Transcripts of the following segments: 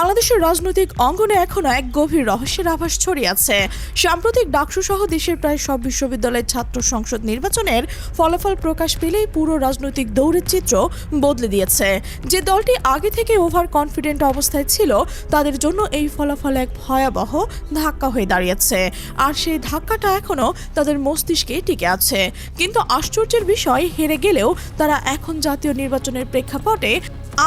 বাংলাদেশের রাজনৈতিক অঙ্গনে এখনও এক গভীর রহস্যের আভাস ছড়িয়েছে সাম্প্রতিক ডাকসু সহ দেশের প্রায় সব বিশ্ববিদ্যালয়ের ছাত্র সংসদ নির্বাচনের ফলাফল প্রকাশ পেলেই পুরো রাজনৈতিক দৌড়ের চিত্র বদলে দিয়েছে। যে দলটি আগে থেকে ওভার কনফিডেন্ট অবস্থায় ছিল, তাদের জন্য এই ফলাফল এক ভয়াবহ ধাক্কা হয়ে দাঁড়িয়েছে। আর সেই ধাক্কাটা এখনও তাদের মস্তিষ্কে টিকে আছে। কিন্তু আশ্চর্যের বিষয়, হেরে গেলেও তারা এখন জাতীয় নির্বাচনের প্রেক্ষাপটে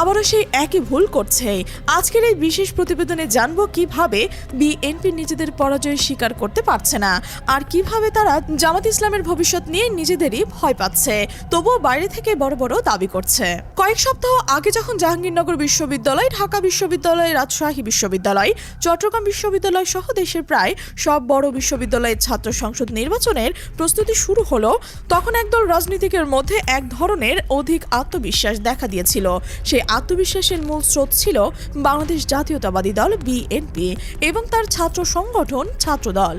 আবারও সেই একই ভুল করছে। আজকের এই বিশেষ প্রতিবেদনে জানব কীভাবে বিএনপি নিজেদের পরাজয় স্বীকার করতে পারছে না আর কীভাবে তারা জামাত ইসলামের ভবিষ্যৎ নিয়ে নিজেদেরই ভয় পাচ্ছে। তবুও বাইরে থেকে বড় বড় দাবি করছে। কয়েক সপ্তাহ আগে যখন জাহাঙ্গীরনগর বিশ্ববিদ্যালয়, ঢাকা বিশ্ববিদ্যালয়, রাজশাহী বিশ্ববিদ্যালয়, চট্টগ্রাম বিশ্ববিদ্যালয় সহ দেশের প্রায় সব বড় বিশ্ববিদ্যালয়ের ছাত্র সংসদ নির্বাচনের প্রস্তুতি শুরু হলো, তখন একদল রাজনীতিকের মধ্যে এক ধরনের অধিক আত্মবিশ্বাস দেখা দিয়েছিল। সেই আত্মবিশ্বাসের মূল স্রোত ছিল বাংলাদেশ জাতীয়তাবাদী দল বিএনপি এবং তার ছাত্র সংগঠন ছাত্রদল।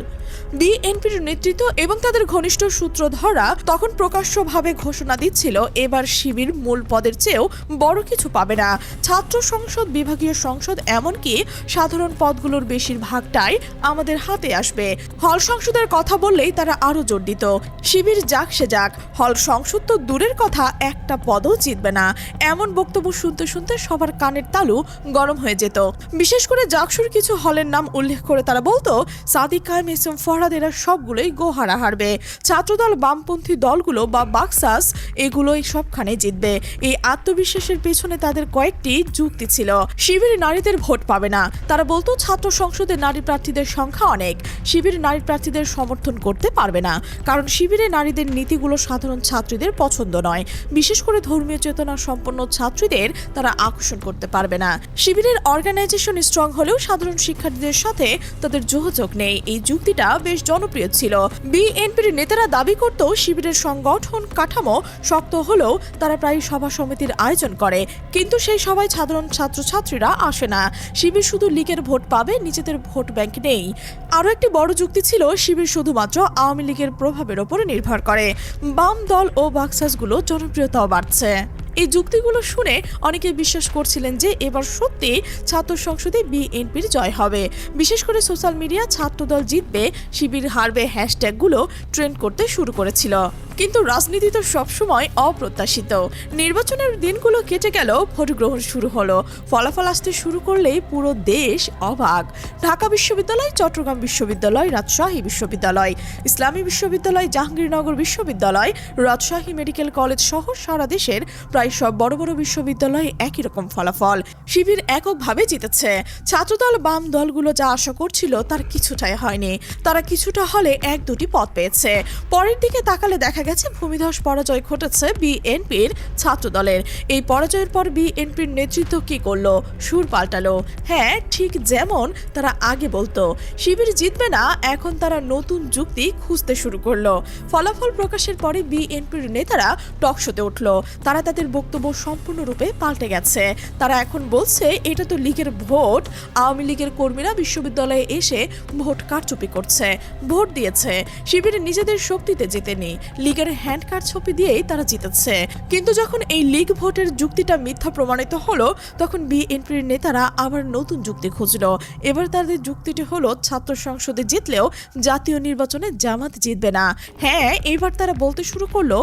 বিএনপির নেতৃত্ব এবং তাদের ঘনিষ্ঠ সূত্র ধরা তখন প্রকাশ্যভাবে ঘোষণা দিচ্ছিল, এবার শিবির মূল পদের চেয়েও বড় কিছু পাবে না। ছাত্র সংসদ, বিভাগীয় সংসদ এমনকি সাধারণ পদগুলোর বেশিরভাগটাই আমাদের হাতে আসবে। হল সংসদের কথা বললেই তারা আরও জোর দিত। শিবির যাক সে যাক, হল সংসদ তো দূরের কথা, একটা পদও জিতবে না। এমন বক্তব্য শুনতে শুনতে সবার কানের তালু গরম হয়ে যেত। বিশেষ করে জাকসুর কিছু হলের নাম উল্লেখ করে তারা বলতো, সাদিক কায়েম ফরহাদ এরা সবগুলোই গোহারা হারবে। ছাত্রদল, বামপন্থী দলগুলো বা বাক্সাস, এগুলোই সবখানে জিতবে। এই আত্মবিশ্বাসের পেছনে তাদের কয়েকটি যুক্তি ছিল। শিবির নারীদের ভোট পাবে না। তারা বলতো, ছাত্র সংসদে নারী প্রার্থীদের সংখ্যা অনেক। শিবির নারী প্রার্থীদের সমর্থন করতে পারবে না। কারণ শিবিরে নারীদের নীতিগুলো সাধারণ ছাত্রীদের পছন্দ নয়। বিশেষ করে ধর্মীয় চেতনা সম্পন্ন ছাত্রীদের তারা আকর্ষণ করতে পারবে না। শিবিরের অর্গানাইজেশন স্ট্রং হলেও সাধারণ শিক্ষার্থীদের সাথে তাদের যোগাযোগ নেই। এই যুক্তিটা বেশ জনপ্রিয় ছিল। বিএনপির নেতারা দাবি করত শিবিরের সংগঠন কাঠামো শক্ত হলেও তারা প্রায় সভা সমিতির আয়োজন করে। কিন্তু সেই সভায় সাধারণ ছাত্রছাত্রীরা আসে না। শিবির শুধু লীগের ভোট পাবে, নিজেদের ভোট ব্যাংক নেই। আরও একটি বড় যুক্তি ছিল, শিবির শুধুমাত্র আওয়ামী লীগের প্রভাবের ওপর নির্ভর করে। বাম দল ও বাক্সাসগুলো জনপ্রিয়তাও বাড়ছে। এই যুক্তিগুলো শুনে অনেকে বিশ্বাস করছিলেন যে এবার সত্যি ছাত্র সংসদে বিএনপির জয় হবে। বিশেষ করে সোশ্যাল মিডিয়া ছাত্রদল জিতবে, শিবির হারবে হ্যাশট্যাগুলো ট্রেন্ড করতে শুরু করেছিল। কিন্তু রাজনীতি তো সবসময় অপ্রত্যাশিত। নির্বাচনের দিনগুলো কেটে গেল ভোট গ্রহণ শুরু হলো। ফলাফল আসতে শুরু করলেই পুরো দেশ অবাক। ঢাকা বিশ্ববিদ্যালয়, চট্টগ্রাম বিশ্ববিদ্যালয়, রাজশাহী বিশ্ববিদ্যালয়, ইসলামী বিশ্ববিদ্যালয়, জাহাঙ্গীরনগর বিশ্ববিদ্যালয়, রাজশাহী মেডিকেল কলেজ সহ সারা দেশের প্রায় সব বড় বড় বিশ্ববিদ্যালয়ে একই রকম ফলাফল। শিবির এককভাবে জিতেছে। ছাত্রদল, বাম দলগুলো যা আশা করছিল তার কিছুটাই হয়নি। তারা কিছুটা হলে এক দুটি পদ পেয়েছে। পরের দিকে তাকালে দেখা গেছে, ভূমিধস পরাজয় ঘটেছে বিএনপির ছাত্রদলের। এই পরাজয়ের পর বিএনপির নেতৃত্ব কি করল? সুর পাল্টালো। হ্যাঁ ঠিক যেমন তারা আগে বলতো। শিবির জিতবে না, এখন তারা নতুন যুক্তি খুঁজতে শুরু করল। ফলাফল প্রকাশের পরে বিএনপির নেতারা টকশোতে উঠল। তারা তাদের বক্তব্য সম্পূর্ণরূপে পাল্টে গেছে। তারা এখন বলছে, এটা তো লীগের ভোট। আওয়ামী লীগের কর্মীরা বিশ্ববিদ্যালয়ে এসে ভোট কারচুপি করছে, ভোট দিয়েছে। শিবির নিজেদের শক্তিতে জিতেনি। লীগের হ্যান্ড কার্ড ছবি দিয়েই তারা জিতেছে। কিন্তু যখন এই লীগ ভোটের যুক্তিটা মিথ্যা প্রমাণিত হলো, তখন বিএনপির নেতারা আবার নতুন যুক্তি খুঁজল। এবার তাদের যুক্তিটি হলো, ছাত্র সংসদে জিতলেও জাতীয় নির্বাচনে জামাত জিতবে না। হ্যাঁ এবার তারা বলতে শুরু করল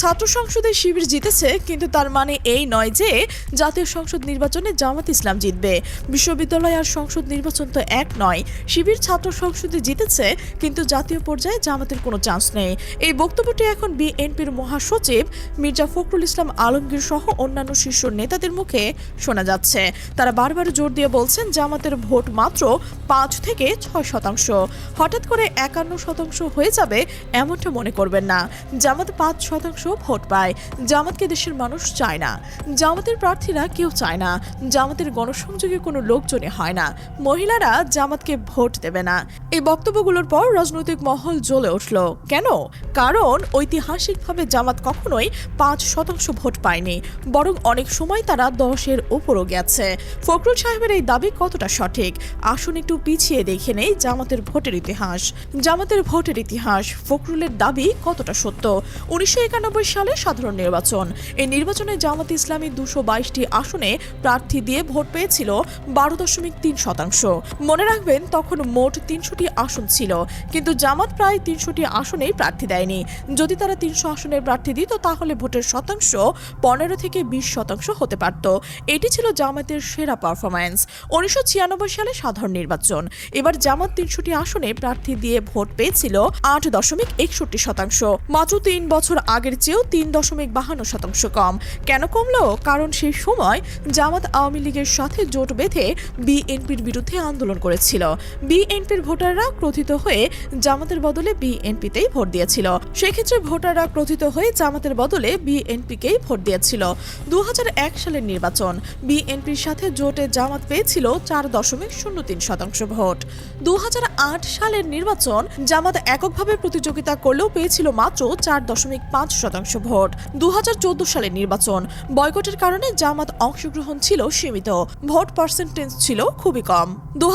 ছাত্র সংসদে শিবির জিতেছে, কিন্তু তার মানে এই নয় যে জাতীয় সংসদ নির্বাচনে জামাত ইসলাম জিতবে। বিশ্ববিদ্যালয় আর সংসদ নির্বাচন তো এক নয়। শিবির ছাত্র সংসদে জিতেছে, কিন্তু জাতীয় পর্যায়ে জামাতের কোনো চান্স নেই। এই বক্তব্যটি এখন বিএনপির মহাসচিব মির্জা ফখরুল ইসলাম আলমগীর সহ অন্যান্য শীর্ষ নেতাদের মুখে শোনা যাচ্ছে। তারা বারবার জোর দিয়ে বলছেন, জামাতের ভোট মাত্র পাঁচ থেকে ছয় শতাংশ। হঠাৎ করে একান্ন শতাংশ হয়ে যাবে, এমনটা মনে করবেন না। জামাত পাঁচ শতাংশ ভোট পায়। জামাতকে দেশের মানুষ চায় না। জামাতের প্রার্থীরা কেউ চায় না। জামাতের গণসংযোগে কোনো লোকজনই হয় না। মহিলারা জামাতকে ভোট দেবে না। এই বক্তব্যগুলোর পর রাজনৈতিক মহল জ্বলে উঠল। কেন? কারণ ঐতিহাসিকভাবে জামাত কখনোই পাঁচ শতাংশ ভোট পায়নি। বরং অনেক সময় তারা দশের উপরও গেছে। ফখরুল সাহেবের এই দাবি কতটা সঠিক? আসুন একটু পিছিয়ে দেখে নেই জামাতের ভোটের ইতিহাস। জামাতের ভোটের ইতিহাস ফখরুলের দাবি কতটা সত্য? উনিশশো ছিয়ানব্বই সালে সাধারণ নির্বাচন। এই নির্বাচনে জামাত ইসলামী দুশো বাইশটি আসনে প্রার্থী দিয়ে ভোট পেয়েছিল বারো দশমিক তিন শতাংশ। মনে রাখবেন, তখন মোট তিনশোটি আসন ছিল, কিন্তু জামাত প্রায় তিনশোটি আসনেই প্রার্থী দেয়নি। যদি তারা তিনশো আসনের প্রার্থী দিত, তাহলে ভোটের শতাংশ পনেরো থেকে বিশ শতাংশ হতে পারত। এটি ছিল জামাতের সেরা পারফরম্যান্স। উনিশশো ছিয়ানব্বই সালে সাধারণ নির্বাচন। এবার জামাত তিনশোটি আসনে প্রার্থী দিয়ে ভোট পেয়েছিল আট দশমিক একষট্টি শতাংশ। মাত্র তিন বছর আগের চেয়েও তিন দশমিক বাহান্ন শতাংশ কম। কেন কমলো? কারণ সেই সময় জামাত আওয়ামী লীগের সাথে জোট বেঁধে বিএনপির বিরুদ্ধে আন্দোলন করেছিল। বিএনপির ভোটাররা ক্রোধিত হয়ে জামাতের বদলে বিএনপিতেই ভোট দিয়েছিল। সেক্ষেত্রে ভোটাররা ক্রোধিত হয়ে জামাতের বদলে বিএনপিকেই ভোট দিয়েছিল। দু হাজার এক সালের নির্বাচন, বিএনপির সাথে জোটে জামাত পেয়েছিল চার দশমিক শূন্য তিন শতাংশ ভোট। দু হাজার আট সালের নির্বাচন, জামাত এককভাবে প্রতিযোগিতা করলেও পেয়েছিল মাত্র চার দশমিক পাঁচ শতাংশ ভোট। দু সালের নির্বাচন। বয়কটের কারণে জামাত অংশগ্রহণ ছিল সীমিত। ভোট পার্সেন্টেজ ছিল খুবই কম। দু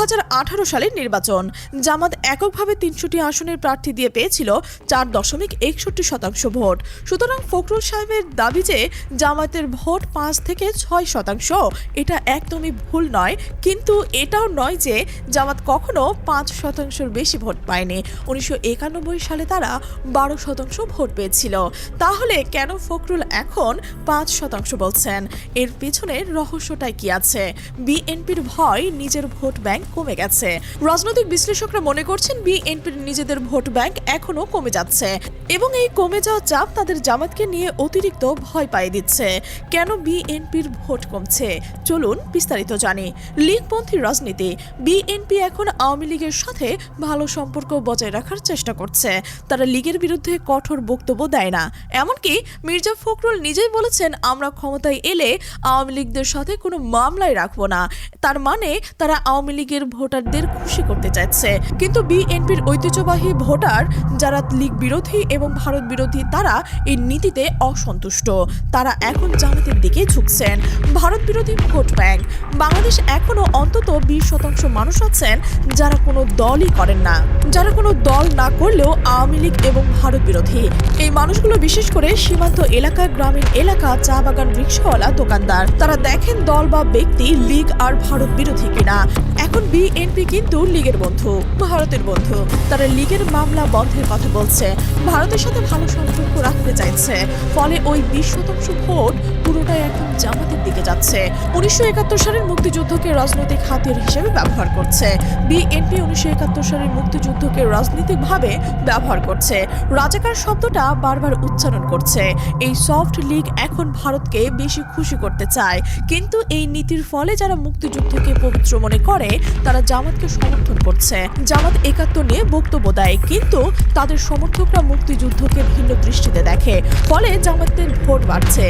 সালের নির্বাচন। জামাত এককভাবে তিনশোটি আসনের প্রার্থী দিয়ে পেয়েছিল চার দশমিক একষট্টি শতাংশ ভোট। সুতরাং ফখরুল সাহেবের দাবি যে জামাতের ভোট পাঁচ থেকে ছয় শতাংশ, এটা একদমই ভুল নয়। কিন্তু এটাও নয় যে জামাত কখনো পাঁচ শতাংশের বেশি ভোট পায়নি। উনিশশো একানব্বই সালে তারা বারো শতাংশ ভোট পেয়েছিল। তাহলে কেন ফখরুল এখন পাঁচ শতাংশ বলছেন? এর পেছনে রহস্যটাই কি আছে? বিএনপির ভয় নিজের ভোট ব্যাংক কমে গেছে। রাজনৈতিক বিশ্লেষকরা মনে করছেন বিএনপির নিজেদের ভোট ব্যাংক এখনও কমে যাচ্ছে এবং এই কমে যাওয়া চাপ তাদের জামাতকে নিয়ে অতিরিক্ত ভয় পাইয়ে দিচ্ছে। কেন বিএনপির ভোট কমছে? চলুন বিস্তারিত জানি। লীগপন্থী রাজনীতি, বিএনপি এখন আওয়ামী লীগের সাথে ভালো সম্পর্ক বজায় রাখার চেষ্টা করছে। তারা লীগের বিরুদ্ধে কঠোর বক্তব্য দেয় না। এমনকি মির্জা ফখরুল নিজেই বলেছেন, আমরা ক্ষমতায় এলে আওয়ামী লীগদের সাথে কোনো মামলায় রাখব না। তার মানে তারা আওয়ামী লীগের ভোটারদের খুশি করতে চাইছে। কিন্তু বিএনপির ঐতিহ্যবাহী ভোটার, যারা লীগ বিরোধী এবং ভারত বিরোধী, তারা এই নীতিতে অসন্তুষ্ট। তারা এখন জামাতের দিকে ঝুঁকছেন। ভারত বিরোধী ভোট ব্যাংক। বাংলাদেশ এখনও অন্তত বিশ শতাংশ মানুষ আছেন যারা কোনো দলই করেন না। যারা কোনো দল না করলেও আওয়ামী লীগ এবং ভারত বিরোধী। এই মানুষগুলো বিশেষ করে সীমান্ত এলাকা, গ্রামীণ এলাকা, চা বাগান, রিক্সাওয়ালা, দোকানদার। তারা দেখেন দল বা ব্যক্তি লীগ আর ভারত বিরোধী কিনা। এখন বিএনপি কিন্তু লীগের বন্ধু, ভারতের বন্ধু। তারা লীগের মামলা বন্ধের কথা বলছে। ভারতের সাথে ভালো সম্পর্ক রাখতে চাইছে। ফলে ওই বিশ শতাংশ ভোট পুরোটাই এখন জামাতের দিকে যাচ্ছে। উনিশশো একাত্তর সালের মুক্তিযুদ্ধকে রাজনৈতিক হাতিয়ার হিসেবে ব্যবহার করছে। বিএনপি উনিশশো একাত্তর সালের মুক্তিযুদ্ধকে রাজনৈতিকভাবে ব্যবহার করছে। রাজাকার শব্দটা বারবার উচ্চারণ করছে। এই সফট লীগ এখন ভারতকে বেশি খুশি করতে চায়। কিন্তু এই নীতির ফলে যারা মুক্তিযুদ্ধকে পবিত্র মনে করে, তারা জামাতকে সমর্থন করছে। জামাত একাত্তর নিয়ে বক্তব্য দেয়, কিন্তু তাদের সমর্থকরা মুক্তিযুদ্ধকে ভিন্ন দৃষ্টিতে দেখে। ফলে জামাতের ভোট বাড়ছে।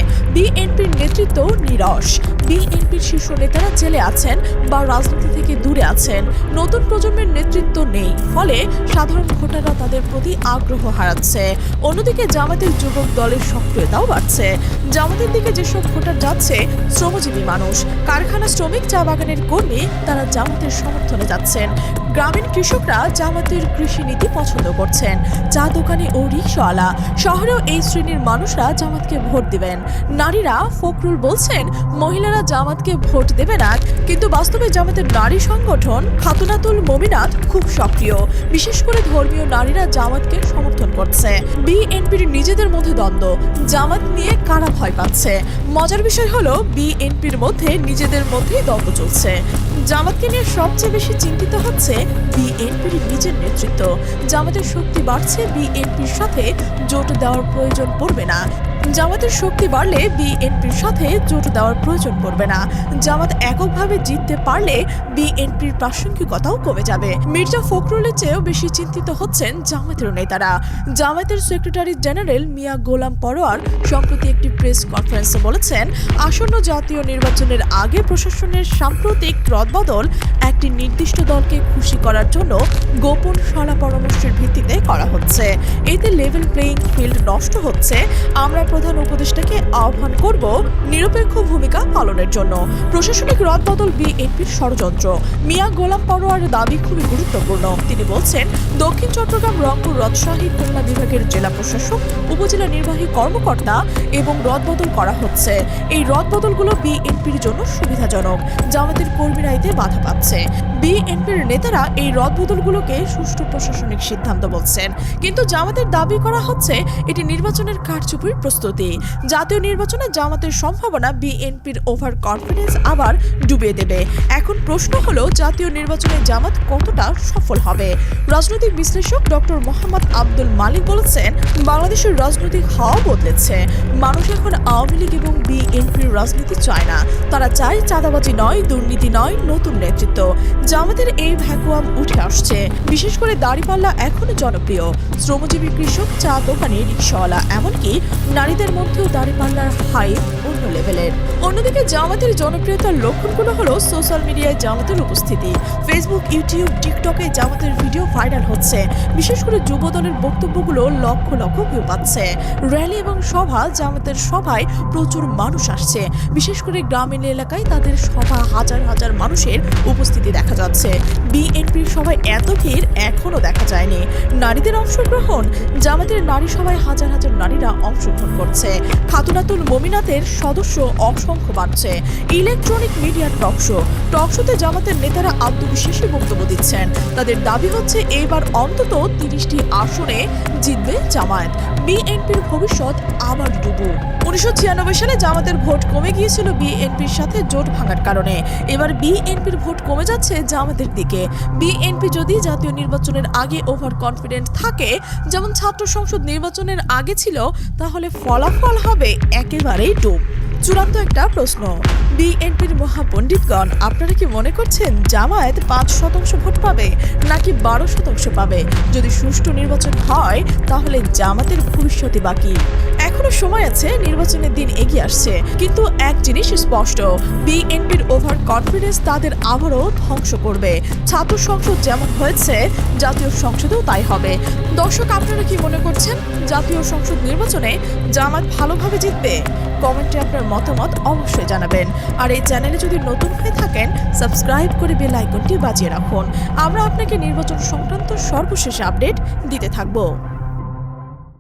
বিএনপির নেতৃত্ব নিরস। বিএনপির শীর্ষ নেতারা জেলে আছেন বা রাজনীতি থেকে দূরে আছেন। নতুন প্রজন্মের নেতৃত্ব নেই। ফলে সাধারণ ভোটাররা তাদের প্রতি আগ্রহ হারাচ্ছে। অন্যদিকে জামাতের যুবক দলের সক্রিয়তাও বাড়ছে। জামাতের দিকে যেসব ভোটার যাচ্ছে, শ্রমজীবী মানুষ। কারখানা শ্রমিক চা বাগানের কর্মী, তারা জামাতের সমর্থনে যাচ্ছেন। গ্রামীণ কৃষকরা জামাতের কৃষি নীতি পছন্দ করছেন। চা দোকানে ও রিক্সাওয়ালা। শহরেও এই শ্রেণির মানুষরা জামাতকে ভোট দিবেন। নারীরা ফখরুল বলছেন, মহিলারা জামাতকে ভোট দেবে না, কিন্তু বাস্তবে জামাতের নারী সংগঠন খাতুনাতুল মমিনাত খুব সক্রিয়। বিশেষ করে ধর্মীয় নারীরা জামাতকে সমর্থন করছে। বিএনপির নিজেদের মধ্যে দ্বন্দ্ব। জামাত নিয়ে কারা ভয় পাচ্ছে? মজার বিষয় হলো, বিএনপির মধ্যে নিজেদের মধ্যেই দ্বন্দ্ব চলছে। জামাতকে নিয়ে সবচেয়ে বেশি চিন্তিত হচ্ছে বিএনপির নিজের নেতৃত্ব। জামাতের শক্তি বাড়ছে বিএনপির সাথে, জোট দেওয়ার প্রয়োজন পড়বে না। জামাতের শক্তি বাড়লে বিএনপির সাথে জোট দেওয়ার প্রয়োজন পড়বে না। জামাত এককভাবে জিততে পারলে বিএনপির প্রাসঙ্গিকতাও কমে যাবে। মির্জা ফখরুলের চেয়েও বেশি চিন্তিত হচ্ছেন জামাতের নেতারা। জামাতের সেক্রেটারি জেনারেল মিয়া গোলাম পরোয়ার সম্প্রতি একটি প্রেস কনফারেন্সে বলেছেন, আসন্ন জাতীয় নির্বাচনের আগে প্রশাসনের সাম্প্রতিক রদবদল একটি নির্দিষ্ট দলকে খুশি করার জন্য গোপন সলা পরামর্শের ভিত্তিতে করা হচ্ছে। এতে লেভেল প্লেইং ফিল্ড নষ্ট হচ্ছে। আমরা প্রধান উপদেষ্টাকে আহ্বান করব নিরপেক্ষ ভূমিকা পালনের জন্য। প্রশাসনিক রদবদল বিএনপির ষড়যন্ত্র। মিয়া গোলাম পরোয়ার দাবি খুবই গুরুত্বপূর্ণ। তিনি বলছেন, দক্ষিণ চট্টগ্রাম রংপুর রাজশাহী খুলনা বিভাগের জেলা প্রশাসক, উপজেলা নির্বাহী কর্মকর্তা এবং রদবদল করা হচ্ছে। এই রদবদলগুলো বিএনপির জন্য সুবিধাজনক। জামাতের কর্মীরা এতে বাধা পাচ্ছে। বিএনপির নেতারা এই রদবদলগুলোকে সুষ্ঠু প্রশাসনিক সিদ্ধান্ত বলছেন। কিন্তু জামাতের দাবি করা হচ্ছে, এটি নির্বাচনের কারচুপির প্রস্তুতি জাতীয় নির্বাচনে জামাতের সম্ভাবনা বিএনপির ওভার কনফিডেন্স আবার ডুবিয়ে দেবে। এখন প্রশ্ন হলো, জাতীয় নির্বাচনে জামাত কতটা সফল হবে? রাজনৈতিক বিশ্লেষক ডক্টর মোহাম্মদ আব্দুল মালিক বলেছেন, বাংলাদেশের রাজনৈতিক হাওয়া বদলেছে। মানুষ এখন আওয়ামী লীগ এবং বিএনপির রাজনীতি চায় না। তারা চায় চাঁদাবাজি নয়, দুর্নীতি নয়, নতুন নেতৃত্ব। জামাতের এই ভ্যাকুয়াম উঠে আসছে। বিশেষ করে দাড়িপাল্লা এখনও জনপ্রিয়। শ্রমজীবী কৃষক চা দোকানি রিক্সাওয়ালা, এমনকি নারীদের মধ্যেও দাড়িপাল্লার হাই অন্য লেভেলের। অন্যদিকে জামাতের জনপ্রিয়তার লক্ষণগুলো হলো সোশ্যাল মিডিয়ায় জামাতের উপস্থিতি। ফেসবুক ইউটিউব টিকটকে জামাতের ভিডিও ভাইরাল হচ্ছে। বিশেষ করে যুবদলের বক্তব্যগুলো লক্ষ লক্ষ ভিউ পাচ্ছে। র্যালি এবং সভা জামাতের সভায় প্রচুর মানুষ আসছে। বিশেষ করে গ্রামীণ এলাকায় তাদের সভা হাজার হাজার মানুষের উপস্থিতি দেখা যাচ্ছে। বিএনপির সভায় এত ভিড় এখনও দেখা যায়নি। নারীদের অংশগ্রহণ, জামাতের নারী সভায় হাজার হাজার নারীরা অংশগ্রহণ করছে। খাতুনাতুল মমিনাতের সদস্য অসংখ্য বাড়ছে। ইলেকট্রনিক মিডিয়ার টকশো টকশোতে জামাতের নেতারা আত্মবিশ্বাসী বক্তব্য দিচ্ছেন। তাদের দাবি হচ্ছে, এবার অন্তত তিরিশটি আসনে জিতবে জামায়াত। বিএনপির ভবিষ্যৎ আবার ডুবু। উনিশশো ছিয়ানব্বই সালে জামাতের ভোট কমে গিয়েছিল বিএনপির সাথে জোট ভাঙার কারণে। এবার বিএনপির ভোট কমে যাচ্ছে জামাতের দিকে। বিএনপি যদি জাতীয় নির্বাচনের আগে ওভার কনফিডেন্ট থাকে, যেমন ছাত্র সংসদ নির্বাচনের আগে ছিল, তাহলে ফলাফল হবে একেবারেই ডুব। চূড়ান্ত একটা প্রশ্ন। বিএনপির মহাপণ্ডিতগণ, আপনারা কি মনে করছেন জামায়াত পাঁচ শতাংশ ভোট পাবে নাকি বারো শতাংশ পাবে? যদি সুষ্ঠু নির্বাচন হয়, তাহলে জামাতের ভবিষ্যতে বাকি এখনও সময় আছে, নির্বাচনের দিন এগিয়ে আসছে। কিন্তু এক জিনিস স্পষ্ট, বিএনপির ওভার কনফিডেন্স তাদের আবারও ধ্বংস করবে। ছাত্র সংসদ যেমন হয়েছে, জাতীয় সংসদেও তাই হবে। দর্শক, আপনারা কি মনে করছেন জাতীয় সংসদ নির্বাচনে জামাত ভালোভাবে জিতবে? কমেন্টে আপনার মতামত অবশ্যই জানাবেন। আর এই চ্যানেলে যদি নতুন হয়ে থাকেন, সাবস্ক্রাইব করে বেল আইকনটি বাজিয়ে রাখুন। আমরা আপনাকে নির্বাচন সংক্রান্ত সর্বশেষ আপডেট দিতে থাকব।